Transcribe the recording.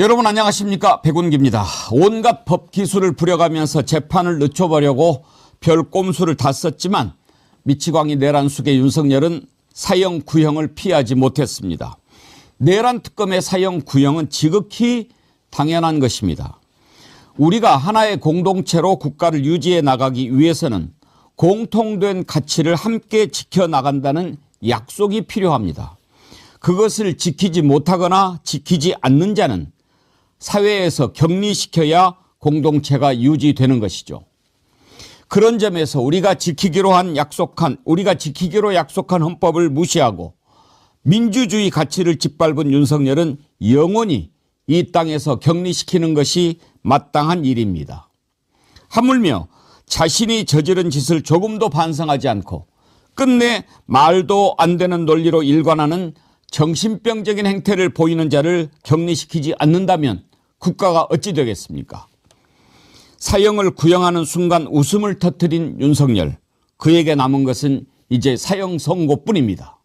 여러분 안녕하십니까 백운기입니다. 온갖 법 기술을 부려가면서 재판을 늦춰보려고 별 꼼수를 다 썼지만 미치광이 내란 속의 윤석열은 사형 구형을 피하지 못했습니다. 내란 특검의 사형 구형은 지극히 당연한 것입니다. 우리가 하나의 공동체로 국가를 유지해 나가기 위해서는 공통된 가치를 함께 지켜나간다는 약속이 필요합니다. 그것을 지키지 못하거나 지키지 않는 자는 사회에서 격리시켜야 공동체가 유지되는 것이죠. 그런 점에서 우리가 지키기로 한 약속한 우리가 지키기로 약속한 헌법을 무시하고 민주주의 가치를 짓밟은 윤석열은 영원히 이 땅에서 격리시키는 것이 마땅한 일입니다. 하물며 자신이 저지른 짓을 조금도 반성하지 않고 끝내 말도 안 되는 논리로 일관하는 정신병적인 행태를 보이는 자를 격리시키지 않는다면 국가가 어찌 되겠습니까? 사형을 구형하는 순간 웃음을 터뜨린 윤석열. 그에게 남은 것은 이제 사형 선고뿐입니다.